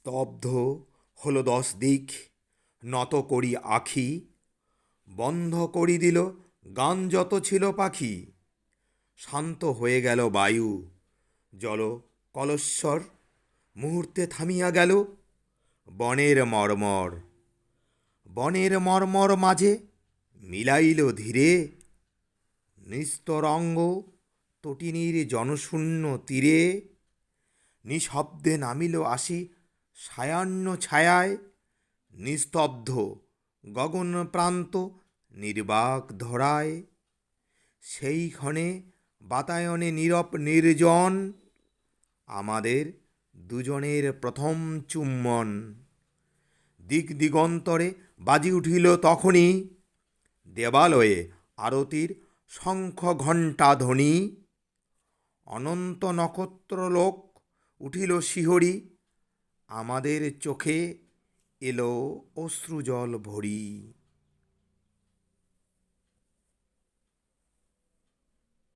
স্তব্ধ হল দশ দিক, নত করি আখি, বন্ধ করি দিল গান যত ছিল পাখি। শান্ত হয়ে গেল বায়ু, জল কলস্বর, মুহূর্তে থামিয়া গেল বনের মর্মর। বনের মর্মর মাঝে মিলাইল ধীরে, নিস্তরঙ্গ তটিনীর জনশূন্য তীরে, নিঃশব্দে নামিল আসি সায়াহ্ন ছায়ায় নিস্তব্ধ গগন প্রান্ত নির্বাক ধরায়। সেই ক্ষণে বাতায়নে নীরব নির্জন আমাদের দুজনের প্রথম চুম্বন। দিক দিগন্তরে বাজি উঠিল তখনই দেবালয়ে আরতির শঙ্খ ঘণ্টা ধ্বনি। অনন্ত নক্ষত্রলোক উঠিল শিহরি আমাদের চোখে এলো অশ্রুজল ভরি।